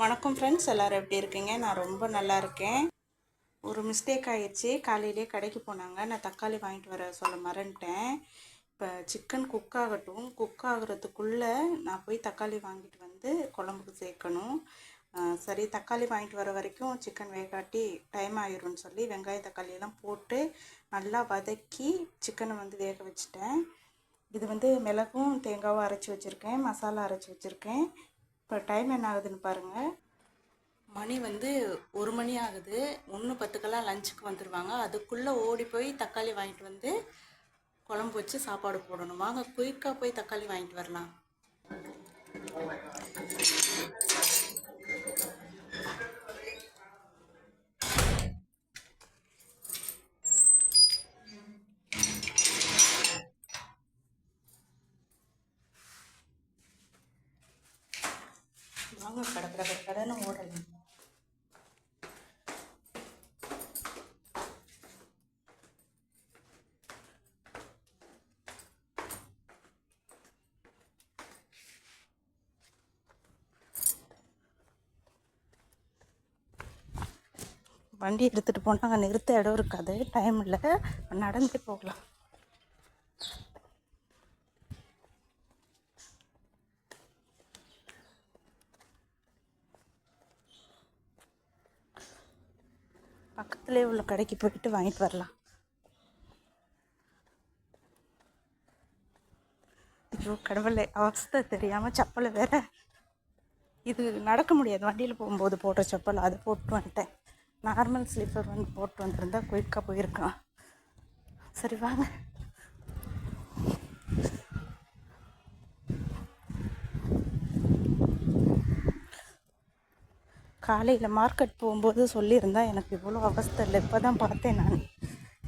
வணக்கம் ஃப்ரெண்ட்ஸ் எல்லோரும் எப்படி இருக்கீங்க? நான் ரொம்ப நல்லா இருக்கேன். ஒரு மிஸ்டேக் ஆகிடுச்சி காலையிலே கடைக்கு போனாங்க. நான் தக்காளி வாங்கிட்டு வர சொல்ல மறந்துட்டேன். இப்போ சிக்கன் குக் ஆகட்டும். குக் ஆகுறதுக்குள்ளே நான் போய் தக்காளி வாங்கிட்டு வந்து குழம்புக்கு சேர்க்கணும். சரி தக்காளி வாங்கிட்டு வர வரைக்கும் சிக்கன் வேகாட்டி டைம் ஆயிரும்னு சொல்லி வெங்காயம் தக்காளி எல்லாம் போட்டு நல்லா வதக்கி சிக்கனை வந்து வேக வச்சுட்டேன். இது வந்து மிளகும் தேங்காவும் அரைச்சி வச்சுருக்கேன். மசாலா அரைச்சி வச்சுருக்கேன். இப்போ டைம் என்ன ஆகுதுன்னு பாருங்கள் மணி வந்து ஒரு மணி ஆகுது. ஒன்று பத்துக்கெல்லாம் லஞ்சுக்கு வந்துடுவாங்க அதுக்குள்ளே ஓடி போய் தக்காளி வாங்கிட்டு வந்து குழம்பு வச்சு சாப்பாடு போடணும். வாங்க குயிக்காக போய் தக்காளி வாங்கிட்டு வரலாம். வாங்க கடை கடை ஓடலாம் வண்டி எடுத்துகிட்டு போனால் அங்கே நிறுத்த இடம் இருக்காது. டைம் இல்லை. நடந்தே போகலாம். பக்கத்துலேயே உள்ள கடைக்கு போய்ட்டு வாங்கிட்டு வரலாம். ஐயோ கடவுளே அவஸ்தை தெரியாமல் செப்பலை வேற. இது நடக்க முடியாது. வண்டியில் போகும்போது போட்ட செப்பல் அதை போட்டு வந்துட்டேன். நார்மல் ஸ்லீப்பர் வந்து போட்டு வந்திருந்தா குயிக்காக போயிருக்கலாம். சரி வாங்க. காலையில் மார்க்கெட் போகும்போது சொல்லியிருந்தா எனக்கு இவ்வளோ அவஸ்தை இல்லை. இப்போ தான் பார்த்தேன் நான்.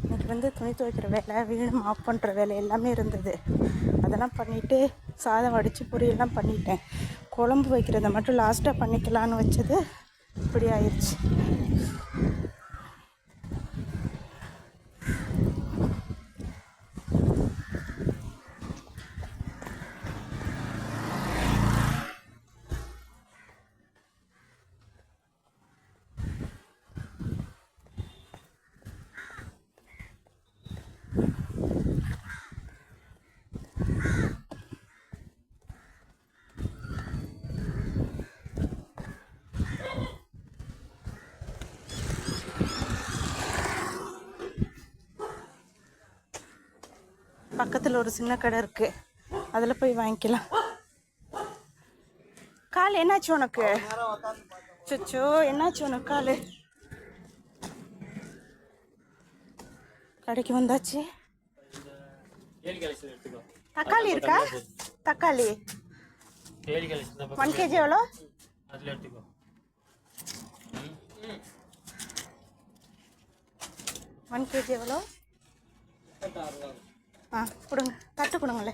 இன்னைக்கு வந்து துணி துவைக்கிற வேலை வீடு மாப் பண்ணுற வேலை எல்லாமே இருந்தது. அதெல்லாம் பண்ணிவிட்டு சாதம் வடித்து பொரியெல்லாம் பண்ணிட்டேன். குழம்பு வைக்கிறத மட்டும் லாஸ்ட்டாக பண்ணிக்கலான்னு வச்சது இப்படி ஆயிடுச்சு பக்கத்தில் ஒரு சின்ன கடை இருக்குது அதில் போய் வாங்கிக்கலாம். கால் என்னாச்சு உனக்கு? சொச்சோ என்னாச்சு உனக்கு கால்? கடைக்கு வந்தாச்சு. தக்காளி இருக்கா? தக்காளி. ஒன் கேஜி எவ்வளோ? ஒன் கேஜி எவ்வளோ? ஆ கொடுங்க. தட்டு கொடுங்களே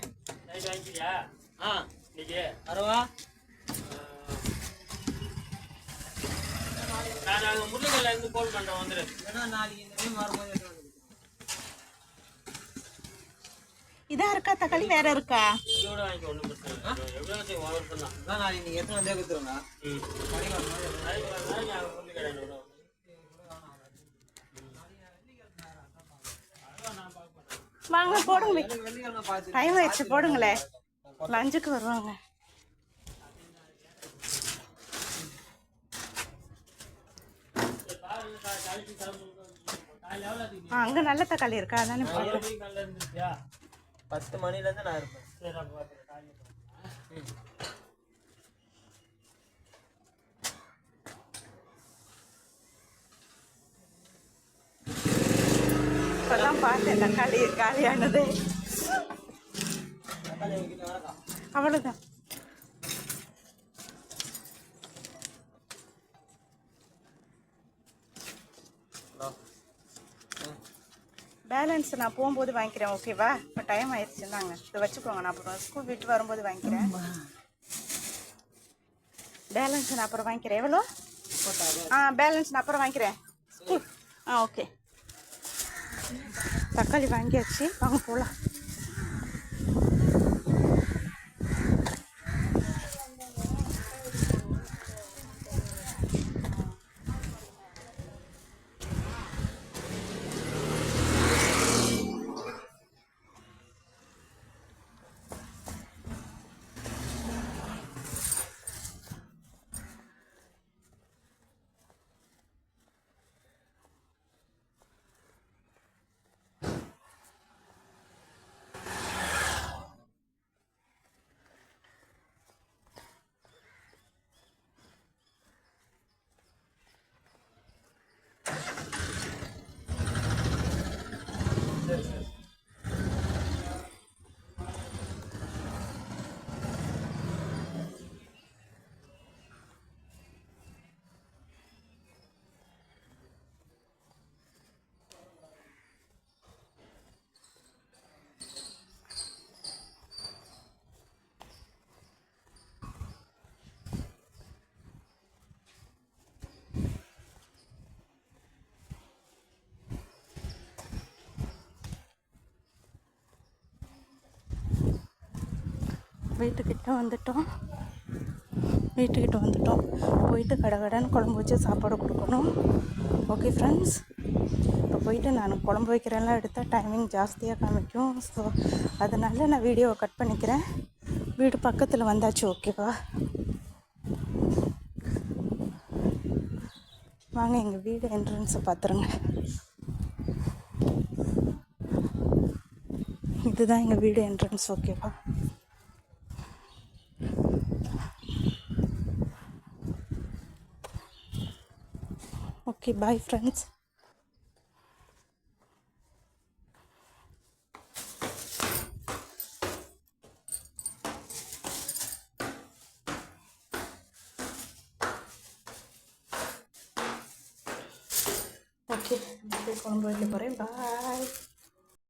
ஆ இன்னைக்கு அறுவா நான் அங்கே இருந்து கோல் பண்ணுறேன் வந்துடு இதா இருக்கா தக்காளி? வேற இருக்கா? இதோட ஒன்றும் பிரச்சனை இல்லை. எவ்வளோ ஓவர் பண்ணலாம். அதான் நாளைக்கு நீங்க எத்தனை வந்தே கொடுத்துருங்க ம் நாளைக்கு வரலாம் நான் முருங்கல் வரும் வாங்க போடுங்க டைம் ஆயிடுச்சு போடுங்களே. லஞ்சுக்கு வருவாங்க. அங்க நல்ல தக்காளி இருக்கா? அதானே பார்த்தேன் பத்து மணில இருந்து நான் இருப்பேன் சரி நான் பார்த்தேன் தக்காளி காலியானது. அவ்வளோதான் பேலன்ஸ் நான் போகும்போது வாங்கிக்கிறேன் ஓகேவா இப்போ டைம் ஆயிடுச்சு தாங்க இதை வச்சுக்கோங்க நான் அப்புறம் ஸ்கூல் விட்டு வரும்போது வாங்கிக்கிறேன். பேலன்ஸ் நான் அப்புறம் வாங்கிக்கிறேன். எவ்வளோ? ஆ பேலன்ஸ் நான் அப்புறம் வாங்கிக்கிறேன். ஸ்கூல் ஆ ஓகே தக்காளி வாங்கியாச்சு வாங்க போகலாம் வீட்டுக்கிட்ட வந்துட்டோம். வீட்டுக்கிட்ட வந்துட்டோம். போயிட்டு கடகடன்னு குழம்பு வச்சு சாப்பாடு கொடுக்கணும். ஓகே ஃப்ரெண்ட்ஸ் இப்போ போயிட்டு நான் குழம்பு வைக்கிறேன்லாம் எடுத்தால் டைமிங் ஜாஸ்தியாக காமிக்கும். ஸோ அதனால் நான் வீடியோவை கட் பண்ணிக்கிறேன். வீடு பக்கத்தில் வந்தாச்சு ஓகேவா வாங்க எங்கள் வீடு என்ட்ரன்ஸை பார்த்துருங்க இதுதான் எங்கள் வீடு என்ட்ரன்ஸ் ஓகேவா ஓகே பாய் ஃப்ரெண்ட்ஸ் ஓகே குழம்பு வைக்க போகிறேன் பாய்